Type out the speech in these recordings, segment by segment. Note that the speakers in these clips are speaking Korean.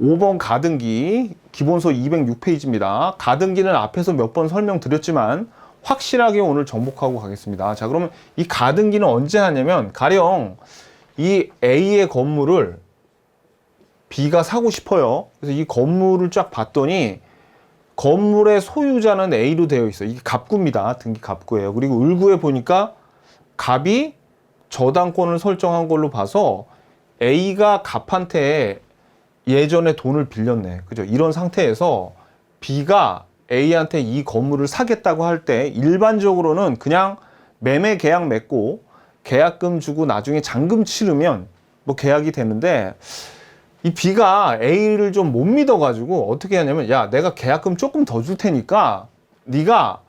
5번 가등기 기본서 206페이지입니다. 가등기는 앞에서 몇 번 설명드렸지만 확실하게 오늘 정복하고 가겠습니다. 자, 그러면 이 가등기는 언제 하냐면 가령 이 A의 건물을 B가 사고 싶어요. 그래서 이 건물을 쫙 봤더니 건물의 소유자는 A로 되어 있어요. 이게 갑구입니다. 등기 갑구예요. 그리고 을구에 보니까 갑이 저당권을 설정한 걸로 봐서 A가 갑한테 예전에 돈을 빌렸네. 그죠? 이런 상태에서 B가 A한테 이 건물을 사겠다고 할 때 일반적으로는 그냥 매매 계약 맺고 계약금 주고 나중에 잔금 치르면 뭐 계약이 되는데 이 B가 A를 좀 못 믿어가지고 어떻게 하냐면 야 내가 계약금 조금 더 줄 테니까 네가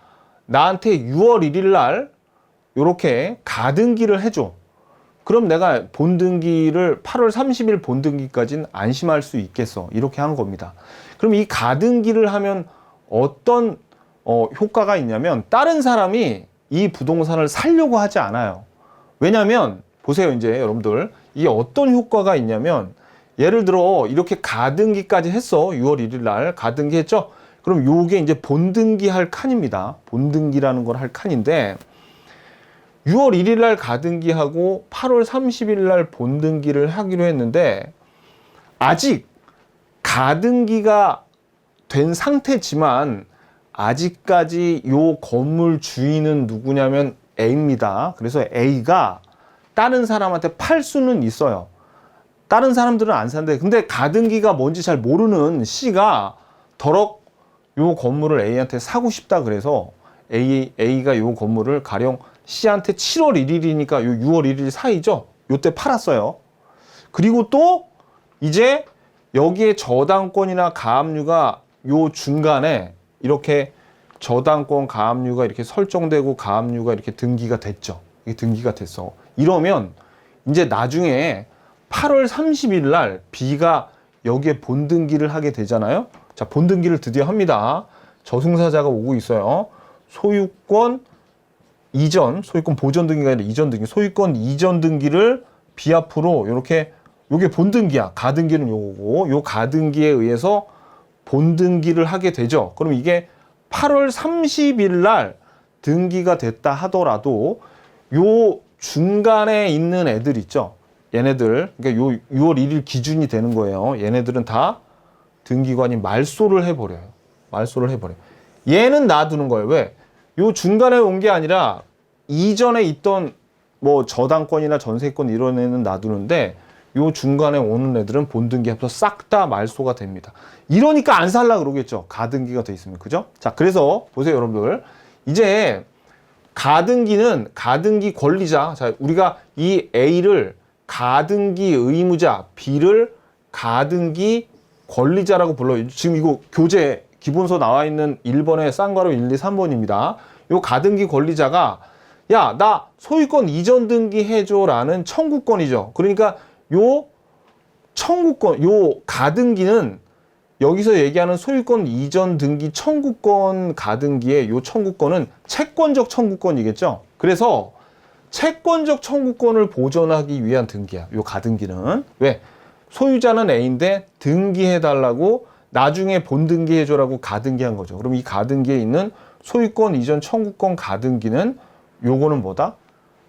나한테 6월 1일 날 요렇게 가등기를 해줘. 그럼 내가 본등기를 8월 30일 본등기까지는 안심할 수 있겠어. 이렇게 하는 겁니다. 그럼 이 가등기를 하면 어떤 어, 효과가 있냐면 다른 사람이 이 부동산을 살려고 하지 않아요. 왜냐면 보세요 이제 여러분들 이게 어떤 효과가 있냐면 예를 들어 이렇게 가등기까지 했어 6월 1일 날 가등기 했죠 그럼 요게 이제 본등기 할 칸입니다 본등기라는 걸 할 칸인데 6월 1일 날 가등기하고 8월 30일 날 본등기를 하기로 했는데 아직 가등기가 된 상태지만 아직까지 요 건물 주인은 누구냐면 A입니다. 그래서 A가 다른 사람한테 팔 수는 있어요. 다른 사람들은 안 산대. 근데 가등기가 뭔지 잘 모르는 C가 더럭 요 건물을 A한테 사고 싶다 그래서 A, A가 요 건물을 가령 C한테 7월 1일이니까 요 6월 1일 사이죠. 요때 팔았어요. 그리고 또 이제 여기에 저당권이나 가압류가 요 중간에 이렇게 저당권 가압류가 이렇게 설정되고 가압류가 이렇게 등기가 됐죠. 이게 등기가 됐어. 이러면 이제 나중에 8월 30일 날 B가 여기에 본등기를 하게 되잖아요. 자, 본등기를 드디어 합니다. 저승사자가 오고 있어요. 소유권 이전, 소유권 보전 등기가 아니라 이전 등기, 소유권 이전 등기를 B 앞으로 이렇게 요게 본등기야. 가등기는 요거고 요 가등기에 의해서 본등기를 하게 되죠. 그럼 이게 8월 30일 날 등기가 됐다 하더라도 요 중간에 있는 애들 있죠. 얘네들 그러니까 요 6월 1일 기준이 되는 거예요. 얘네들은 다 등기관이 말소를 해버려요. 말소를 해버려요. 얘는 놔두는 거예요. 왜? 요 중간에 온 게 아니라 이전에 있던 뭐 저당권이나 전세권 이런 애는 놔두는데 요 중간에 오는 애들은 본등기 합쳐 싹다 말소가 됩니다. 이러니까 안 살라 그러겠죠. 가등기가 돼 있으면 그죠? 자 그래서 보세요 여러분들 이제 가등기는 가등기 권리자 자 우리가 이 A를 가등기 의무자 B를 가등기 권리자라고 불러요. 지금 이거 교재 기본서 나와 있는 1번에 쌍괄호 1, 2, 3번입니다. 요 가등기 권리자가 야, 나 소유권 이전 등기 해줘라는 청구권이죠. 그러니까 요 청구권, 요 가등기는 여기서 얘기하는 소유권 이전 등기 청구권 가등기의 요 청구권은 채권적 청구권이겠죠. 그래서 채권적 청구권을 보존하기 위한 등기야. 요 가등기는 왜 소유자는 A인데 등기해달라고 나중에 본등기 해줘라고 가등기한 거죠. 그럼 이 가등기에 있는 소유권 이전 청구권 가등기는 요거는 뭐다?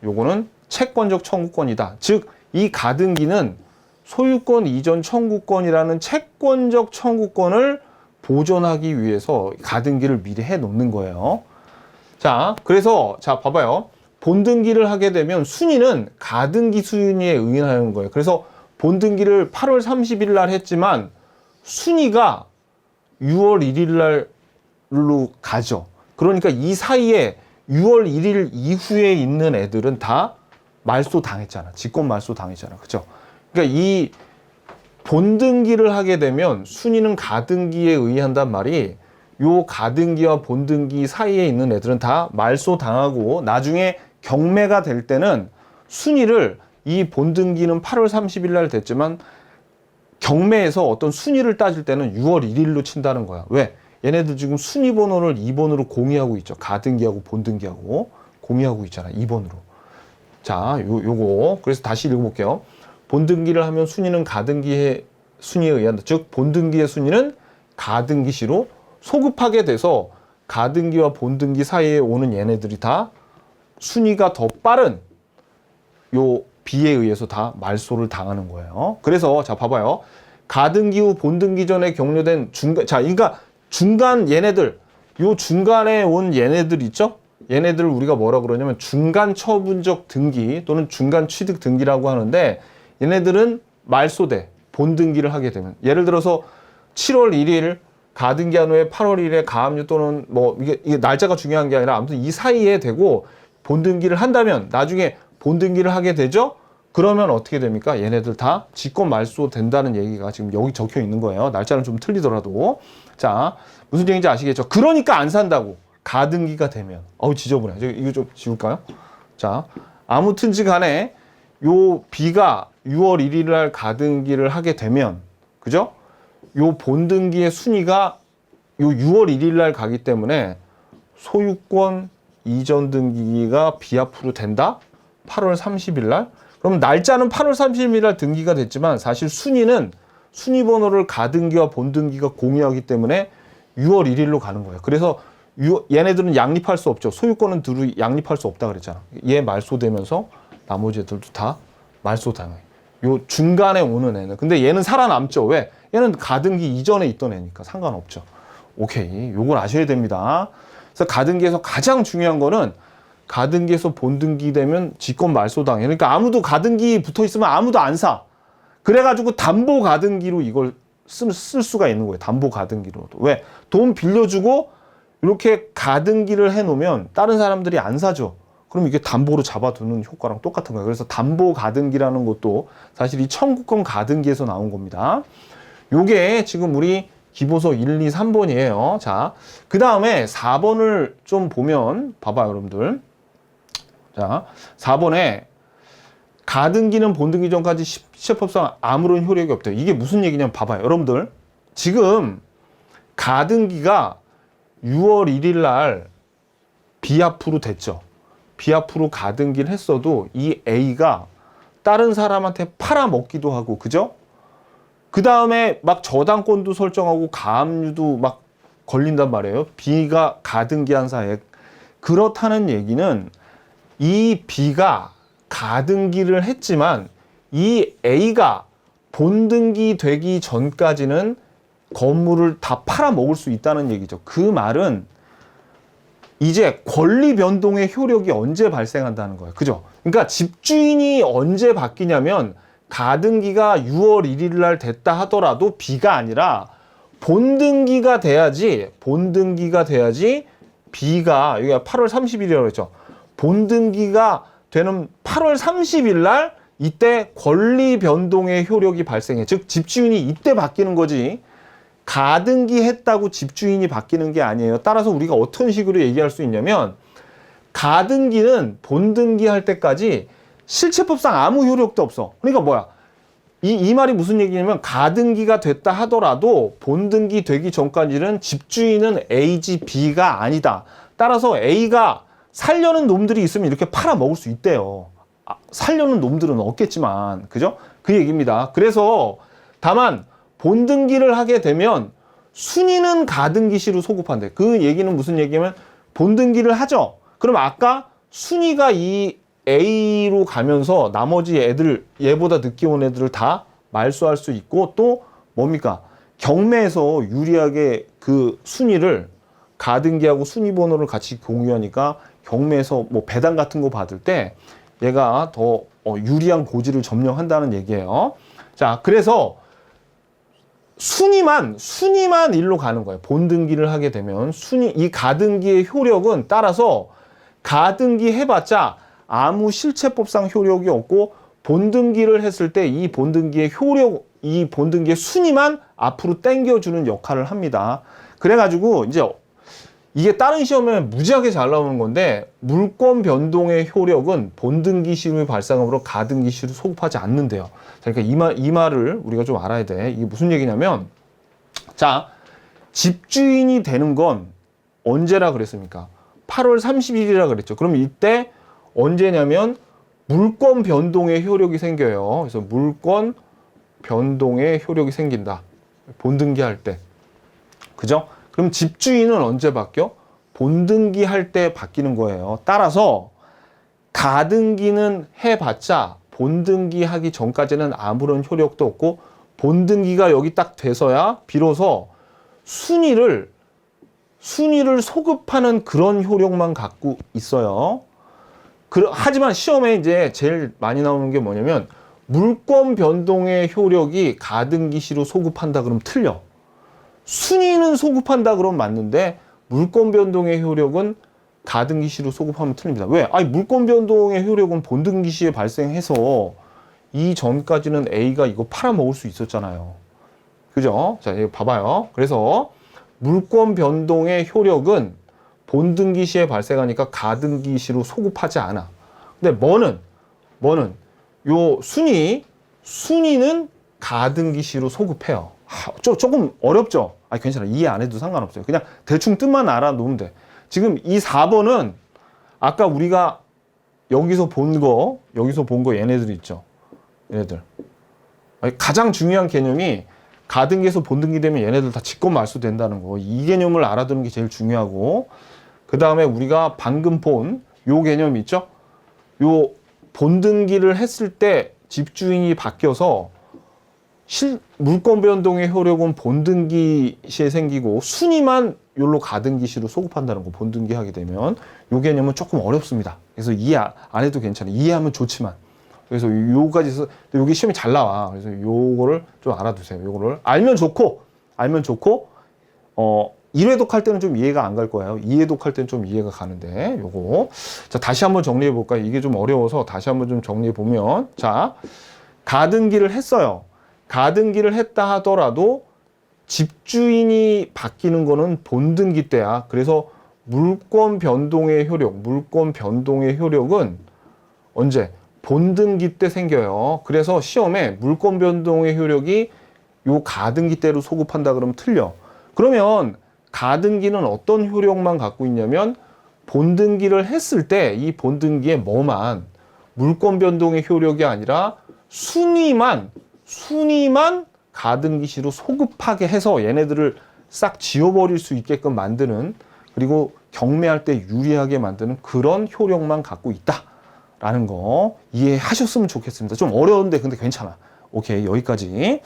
요거는 채권적 청구권이다. 즉, 이 가등기는 소유권 이전 청구권이라는 채권적 청구권을 보존하기 위해서 가등기를 미리 해 놓는 거예요. 자, 그래서 자 봐봐요. 본등기를 하게 되면 순위는 가등기 순위에 의인하는 거예요. 그래서 본등기를 8월 30일 날 했지만 순위가 6월 1일 날로 가죠. 그러니까 이 사이에 6월 1일 이후에 있는 애들은 다 말소 당했잖아. 직권 말소 당했잖아. 그죠? 그러니까 이 본등기를 하게 되면 순위는 가등기에 의한단 말이 요 가등기와 본등기 사이에 있는 애들은 다 말소 당하고 나중에 경매가 될 때는 순위를 이 본등기는 8월 30일 날 됐지만 경매에서 어떤 순위를 따질 때는 6월 1일로 친다는 거야. 왜? 얘네들 지금 순위 번호를 2번으로 공유하고 있죠. 가등기하고 본등기하고 공유하고 있잖아. 2번으로. 자, 요, 요거. 그래서 다시 읽어볼게요. 본등기를 하면 순위는 가등기에 순위에 의한다. 즉 본등기의 순위는 가등기 시로 소급하게 돼서 가등기와 본등기 사이에 오는 얘네들이 다 순위가 더 빠른 요 비에 의해서 다 말소를 당하는 거예요. 그래서 자 봐봐요. 가등기 후 본등기 전에 격려된 중간 자 그러니까 중간 얘네들 요 중간에 온 얘네들 있죠? 얘네들을 우리가 뭐라 그러냐면 중간 처분적 등기 또는 중간 취득 등기라고 하는데 얘네들은 말소돼 본등기를 하게 되면 예를 들어서 7월 1일 가등기한 후에 8월 1일에 가압류 또는 뭐 이게, 이게 날짜가 중요한 게 아니라 아무튼 이 사이에 되고 본등기를 한다면 나중에 본등기를 하게 되죠. 그러면 어떻게 됩니까? 얘네들 다 직권 말소 된다는 얘기가 지금 여기 적혀 있는 거예요. 날짜는 좀 틀리더라도. 자, 무슨 얘기인지 아시겠죠? 그러니까 안 산다고. 가등기가 되면. 어우, 지저분해. 저 이거 좀 지울까요? 자, 아무튼지 간에 요 B가 6월 1일 날 가등기를 하게 되면, 그죠? 요 본등기의 순위가 요 6월 1일 날 가기 때문에 소유권 이전 등기가 비합으로 된다? 8월 30일 날? 그럼 날짜는 8월 30일 날 등기가 됐지만 사실 순위는 순위 번호를 가등기와 본등기가 공유하기 때문에 6월 1일로 가는 거예요. 그래서 유- 얘네들은 양립할 수 없죠. 소유권은 두루 양립할 수 없다 그랬잖아. 얘 말소되면서 나머지 애들도 다 말소당해. 요 중간에 오는 애는 근데 얘는 살아남죠. 왜? 얘는 가등기 이전에 있던 애니까 상관없죠. 오케이. 요걸 아셔야 됩니다. 그래서 가등기에서 가장 중요한 거는 가등기에서 본등기 되면 직권 말소당해. 그러니까 아무도 가등기 붙어 있으면 아무도 안 사. 그래가지고 담보 가등기로 이걸 쓸, 쓸 수가 있는 거예요. 담보 가등기로도. 왜? 돈 빌려주고 이렇게 가등기를 해놓으면 다른 사람들이 안 사죠. 그럼 이게 담보로 잡아두는 효과랑 똑같은 거예요. 그래서 담보 가등기라는 것도 사실 이 청구권 가등기에서 나온 겁니다. 요게 지금 우리 기보서 1, 2, 3번이에요. 자, 그 다음에 4번을 좀 보면, 봐봐요, 여러분들. 자, 4번에 가등기는 본등기 전까지 시- 시제법상 아무런 효력이 없대요. 이게 무슨 얘기냐면 봐봐요. 여러분들. 지금 가등기가 6월 1일 날 비합으로 됐죠. 비합으로 가등기를 했어도 이 A가 다른 사람한테 팔아먹기도 하고, 그죠? 그 다음에 막 저당권도 설정하고 가압류도 막 걸린단 말이에요. B가 가등기한 사이에. 그렇다는 얘기는 이 B가 가등기를 했지만 이 A가 본등기 되기 전까지는 건물을 다 팔아먹을 수 있다는 얘기죠. 그 말은 이제 권리 변동의 효력이 언제 발생한다는 거예요. 그죠? 그러니까 집주인이 언제 바뀌냐면 가등기가 6월 1일 날 됐다 하더라도 B가 아니라 본등기가 돼야지 본등기가 돼야지 B가 여기가 8월 30일이라고 했죠. 본등기가 되는 8월 30일 날 이때 권리 변동의 효력이 발생해. 즉 집주인이 이때 바뀌는 거지. 가등기 했다고 집주인이 바뀌는 게 아니에요. 따라서 우리가 어떤 식으로 얘기할 수 있냐면 가등기는 본등기 할 때까지 실체법상 아무 효력도 없어. 그러니까 뭐야? 이, 이 말이 무슨 얘기냐면 가등기가 됐다 하더라도 본등기 되기 전까지는 집주인은 A지 B가 아니다. 따라서 A가 살려는 놈들이 있으면 이렇게 팔아 먹을 수 있대요. 아, 살려는 놈들은 없겠지만, 그죠? 그 얘기입니다. 그래서 다만 본등기를 하게 되면 순위는 가등기 시로 소급한대. 그 얘기는 무슨 얘기냐면 본등기를 하죠. 그럼 아까 순위가 이 A로 가면서 나머지 애들 얘보다 늦게 온 애들을 다 말소할 수 있고 또 뭡니까 경매에서 유리하게 그 순위를 가등기하고 순위 번호를 같이 공유하니까 경매에서 뭐 배당 같은 거 받을 때 얘가 더 어, 유리한 고지를 점령한다는 얘기예요. 자, 그래서 순위만 순위만 일로 가는 거예요. 본등기를 하게 되면 순위 이 가등기의 효력은 따라서 가등기 해봤자 아무 실체법상 효력이 없고 본등기를 했을 때 이 본등기의 효력 이 본등기의 순위만 앞으로 당겨주는 역할을 합니다. 그래가지고 이제 이게 다른 시험에 무지하게 잘 나오는 건데 물권 변동의 효력은 본등기 시로 발생함으로 가등기 시로 소급하지 않는데요. 자, 그러니까 이 말, 이 말을 우리가 좀 알아야 돼. 이게 무슨 얘기냐면 자 집주인이 되는 건 언제라 그랬습니까? 8월 30일이라 그랬죠. 그럼 이때 언제냐면 물권 변동의 효력이 생겨요. 그래서 물권 변동의 효력이 생긴다. 본등기 할 때. 그죠? 그럼 집주인은 언제 바뀌어? 본등기 할 때 바뀌는 거예요. 따라서 가등기는 해봤자 본등기 하기 전까지는 아무런 효력도 없고 본등기가 여기 딱 돼서야 비로소 순위를 순위를 소급하는 그런 효력만 갖고 있어요. 그, 하지만 시험에 이제 제일 많이 나오는 게 뭐냐면 물권 변동의 효력이 가등기시로 소급한다 그러면 틀려. 순위는 소급한다 그러면 맞는데 물권 변동의 효력은 가등기 시로 소급하면 틀립니다. 왜? 아니 물권 변동의 효력은 본등기 시에 발생해서 이 전까지는 A가 이거 팔아먹을 수 있었잖아요. 그죠? 자, 이거 봐봐요. 그래서 물권 변동의 효력은 본등기 시에 발생하니까 가등기 시로 소급하지 않아. 근데 뭐는 뭐는 요 순위 순위는 가등기 시로 소급해요. 하, 조, 조금 어렵죠? 아 괜찮아. 이해 안 해도 상관없어요. 그냥 대충 뜻만 알아놓으면 돼. 지금 이 4번은 아까 우리가 여기서 본 거, 여기서 본 거 얘네들 있죠. 얘네들. 가장 중요한 개념이 가등기에서 본등기 되면 얘네들 다 직권 말소 된다는 거. 이 개념을 알아두는 게 제일 중요하고. 그 다음에 우리가 방금 본 요 개념 있죠? 요 본등기를 했을 때 집주인이 바뀌어서 실, 물권 변동의 효력은 본등기 시에 생기고 순위만 요로 가등기 시로 소급한다는 거 본등기 하게 되면 요 개념은 조금 어렵습니다. 그래서 이해 안 해도 괜찮아요. 이해하면 좋지만. 그래서 요까지 해서 여기 시험이 잘 나와. 그래서 요거를 좀 알아두세요. 요거를 알면 좋고 알면 좋고 어 1회독 할 때는 좀 이해가 안 갈 거예요. 2회독 할 때는 좀 이해가 가는데 요거 자 다시 한번 정리해 볼까요? 이게 좀 어려워서 다시 한번 좀 정리해 보면 자 가등기를 했어요. 가등기를 했다 하더라도 집주인이 바뀌는 거는 본등기 때야. 그래서 물권 변동의 효력, 물권 변동의 효력은 언제? 본등기 때 생겨요. 그래서 시험에 물권 변동의 효력이 요 가등기 때로 소급한다 그러면 틀려. 그러면 가등기는 어떤 효력만 갖고 있냐면 본등기를 했을 때 이 본등기에 뭐만 물권 변동의 효력이 아니라 순위만 순위만 가등기시로 소급하게 해서 얘네들을 싹 지워버릴 수 있게끔 만드는 그리고 경매할 때 유리하게 만드는 그런 효력만 갖고 있다라는 거 이해하셨으면 좋겠습니다. 좀 어려운데 근데 괜찮아. 오케이 여기까지.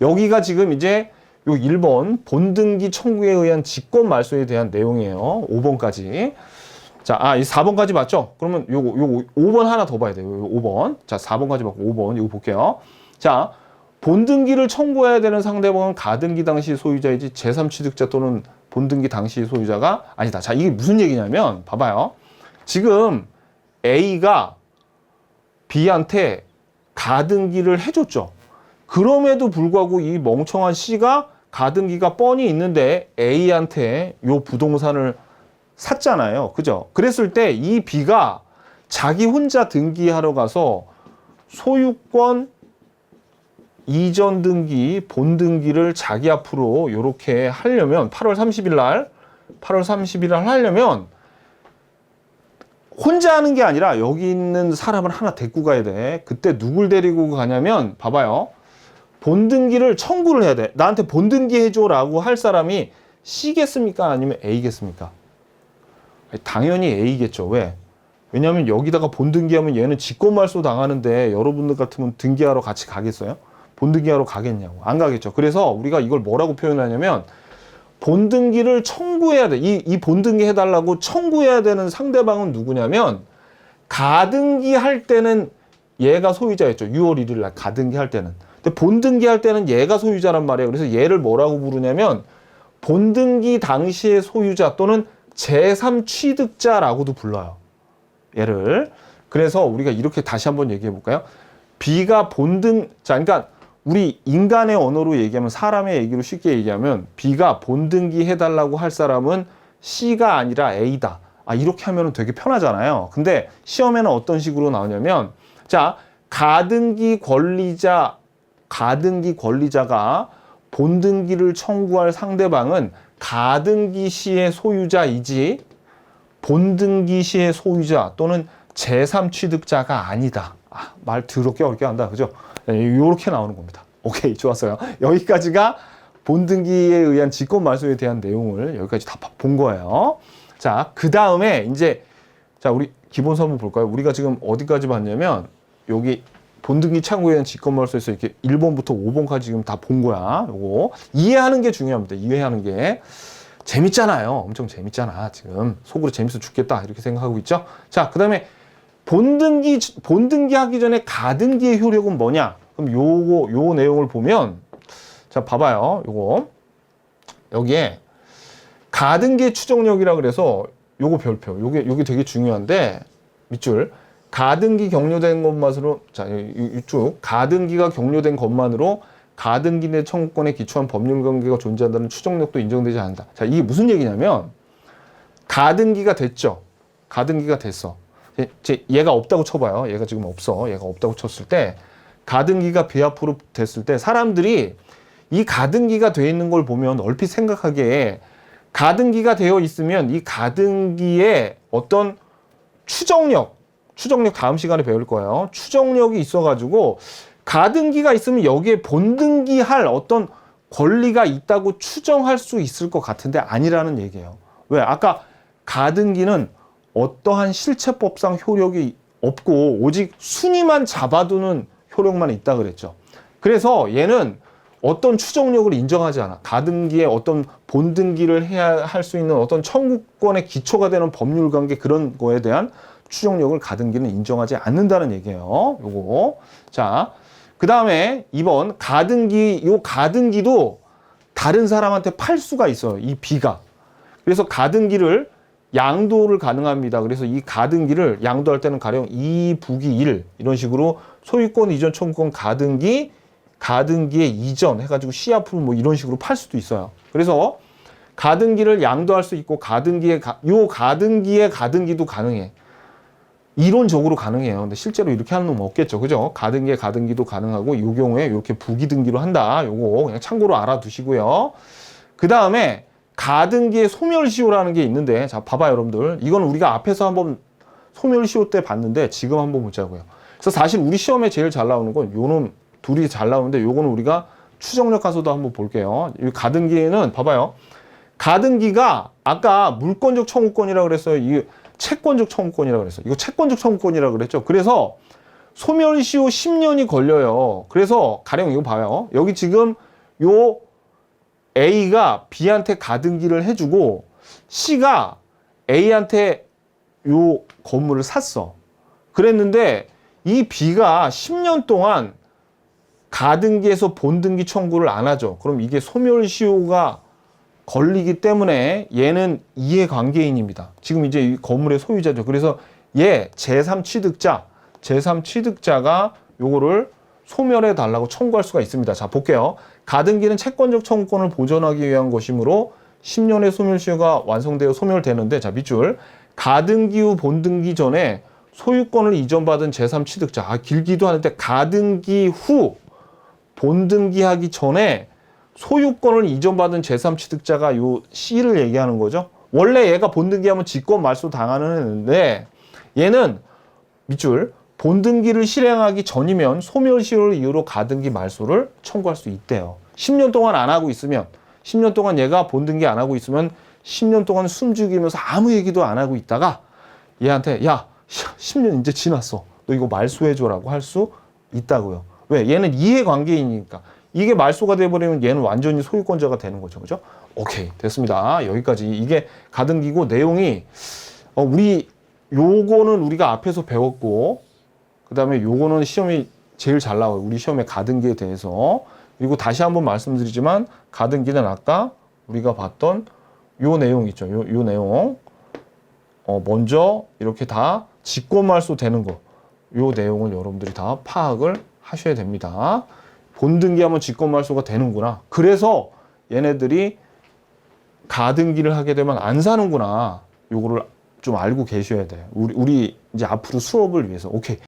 여기가 지금 이제 요 1번 본등기 청구에 의한 직권 말소에 대한 내용이에요. 5번까지. 자, 아, 이 4번까지 맞죠? 그러면 요거, 요거 5번 하나 더 봐야 돼요. 요 5번. 자, 4번까지 맞고 5번. 이거 볼게요. 자, 본등기를 청구해야 되는 상대방은 가등기 당시 소유자이지 제3취득자 또는 본등기 당시 소유자가 아니다. 자, 이게 무슨 얘기냐면 봐봐요. 지금 A가 B한테 가등기를 해줬죠. 그럼에도 불구하고 이 멍청한 C가 가등기가 뻔히 있는데 A한테 요 부동산을 샀잖아요. 그죠? 그랬을 때 이 B가 자기 혼자 등기하러 가서 소유권 이전 등기, 본 등기를 자기 앞으로 이렇게 하려면 8월 30일 날, 8월 30일 날 하려면 혼자 하는 게 아니라 여기 있는 사람을 하나 데리고 가야 돼. 그때 누굴 데리고 가냐면 봐봐요. 본 등기를 청구를 해야 돼. 나한테 본 등기 해줘라고 할 사람이 C겠습니까? 아니면 A겠습니까? 당연히 A겠죠. 왜? 왜냐하면 여기다가 본 등기하면 얘는 직권말소 당하는데 여러분들 같으면 등기하러 같이 가겠어요? 본등기하러 가겠냐고 안 가겠죠. 그래서 우리가 이걸 뭐라고 표현하냐면 본등기를 청구해야 돼. 이, 이 본등기 해달라고 청구해야 되는 상대방은 누구냐면 가등기 할 때는 얘가 소유자였죠. 6월 1일 날 가등기 할 때는. 근데 본등기 할 때는 얘가 소유자란 말이에요. 그래서 얘를 뭐라고 부르냐면 본등기 당시의 소유자 또는 제3 취득자라고도 불러요. 얘를. 그래서 우리가 이렇게 다시 한번 얘기해 볼까요? B가 본등, 자, 그러니까 우리 인간의 언어로 얘기하면 사람의 얘기로 쉽게 얘기하면 B가 본등기 해달라고 할 사람은 C가 아니라 A다. 아, 이렇게 하면 되게 편하잖아요. 근데 시험에는 어떤 식으로 나오냐면, 자, 가등기 권리자, 가등기 권리자가 본등기를 청구할 상대방은 가등기 시의 소유자이지 본등기 시의 소유자 또는 제3 취득자가 아니다. 아, 말 더럽게 어렵게 한다. 그죠? 이렇게 나오는 겁니다. 오케이, 좋았어요. 여기까지가 본등기에 의한 직권 말소에 대한 내용을 여기까지 다 본 거예요. 자, 그 다음에 이제 자, 우리 기본 서문 볼까요? 우리가 지금 어디까지 봤냐면 여기 본등기 창구에 대한 직권 말소에서 이렇게 1번부터 5번까지 지금 다 본 거야. 요거 이해하는 게 중요합니다. 이해하는 게 재밌잖아요. 엄청 재밌잖아. 지금 속으로 재밌어 죽겠다 이렇게 생각하고 있죠. 자, 그 다음에 본등기 본등기 하기 전에 가등기의 효력은 뭐냐? 그럼 요거 요 내용을 보면 자 봐봐요. 요거 여기에 가등기 추정력이라 그래서 요거 별표 요게 요게 되게 중요한데 밑줄 가등기 격려된 것만으로 자 이- 이쪽 가등기가 격려된 것만으로 가등기 내 청구권에 기초한 법률 관계가 존재한다는 추정력도 인정되지 않는다. 자 이게 무슨 얘기냐면 가등기가 됐죠. 가등기가 됐어. 제- 제 얘가 없다고 쳐봐요. 얘가 지금 없어. 얘가 없다고 쳤을 때 가등기가 비합으로 됐을 때 사람들이 이 가등기가 돼 있는 걸 보면 얼핏 생각하기에 가등기가 되어 있으면 이 가등기에 어떤 추정력, 추정력 다음 시간에 배울 거예요. 추정력이 있어가지고 가등기가 있으면 여기에 본등기 할 어떤 권리가 있다고 추정할 수 있을 것 같은데 아니라는 얘기예요. 왜? 아까 가등기는 어떠한 실체법상 효력이 없고 오직 순위만 잡아두는 효력만 있다 그랬죠. 그래서 얘는 어떤 추정력을 인정하지 않아. 가등기에 어떤 본등기를 해야 할 수 있는 어떤 청구권의 기초가 되는 법률 관계 그런 거에 대한 추정력을 가등기는 인정하지 않는다는 얘기예요. 요거. 자, 그 다음에 2번 가등기, 요 가등기도 다른 사람한테 팔 수가 있어요. 이 비가. 그래서 가등기를 양도를 가능합니다. 그래서 이 가등기를 양도할 때는 가령 2 부기 1 이런 식으로 소유권 이전 청구권 가등기 가등기의 이전 해가지고 앞으로 뭐 이런 식으로 팔 수도 있어요. 그래서 가등기를 양도할 수 있고 가등기의 가, 요 가등기의 가등기도 가능해. 이론적으로 가능해요. 근데 실제로 이렇게 하는 놈 없겠죠. 그죠? 가등기의 가등기도 가능하고 요 경우에 이렇게 부기 등기로 한다. 요거 그냥 참고로 알아두시고요. 그 다음에 가등기의 소멸시효라는 게 있는데 자 봐봐요 여러분들. 이건 우리가 앞에서 한번 소멸시효 때 봤는데 지금 한번 보자고요. 그래서 사실 우리 시험에 제일 잘 나오는 건 요놈 둘이 잘 나오는데 요거는 우리가 추정력 가서도 한번 볼게요. 이 가등기에는 봐봐요. 가등기가 아까 물권적 청구권이라고 그랬어요. 이 채권적 청구권이라고 그랬어요. 이거 채권적 청구권이라고 그랬죠. 그래서 소멸시효 10년이 걸려요. 그래서 가령 이거 봐요. 여기 지금 요 A가 B한테 가등기를 해주고 C가 A한테 요 건물을 샀어. 그랬는데 이 B가 10년 동안 가등기에서 본등기 청구를 안 하죠. 그럼 이게 소멸시효가 걸리기 때문에 얘는 이해관계인입니다. 지금 이제 이 건물의 소유자죠. 그래서 얘 제3취득자, 제3취득자가 요거를 소멸해 달라고 청구할 수가 있습니다. 자, 볼게요. 가등기는 채권적 청구권을 보존하기 위한 것이므로 10년의 소멸시효가 완성되어 소멸되는데 자, 밑줄. 가등기 후 본등기 전에 소유권을 이전받은 제3취득자. 아, 길기도 하는데 가등기 후 본등기하기 전에 소유권을 이전받은 제3취득자가 요 C를 얘기하는 거죠. 원래 얘가 본등기하면 직권 말소 당하는 애인데 얘는 밑줄 본등기를 실행하기 전이면 소멸시효를 이유로 가등기 말소를 청구할 수 있대요. 10년 동안 안 하고 있으면 10년 동안 얘가 본등기 안 하고 있으면 10년 동안 숨죽이면서 아무 얘기도 안 하고 있다가 얘한테 야 10년 이제 지났어. 너 이거 말소해줘라고 할 수 있다고요. 왜? 얘는 이해관계이니까. 이게 말소가 돼버리면 얘는 완전히 소유권자가 되는 거죠. 그죠? 오케이. 됐습니다. 여기까지. 이게 가등기고 내용이 어, 우리 요거는 우리가 앞에서 배웠고 그 다음에 요거는 시험이 제일 잘 나와요. 우리 시험의 가등기에 대해서. 그리고 다시 한번 말씀드리지만 가등기는 아까 우리가 봤던 요 내용 있죠. 요, 요 내용. 어, 먼저 이렇게 다 직권말소 되는 거. 요 내용을 여러분들이 다 파악을 하셔야 됩니다. 본등기하면 직권말소가 되는구나. 그래서 얘네들이 가등기를 하게 되면 안 사는구나. 요거를 좀 알고 계셔야 돼요. 우리, 우리 이제 앞으로 수업을 위해서. 오케이.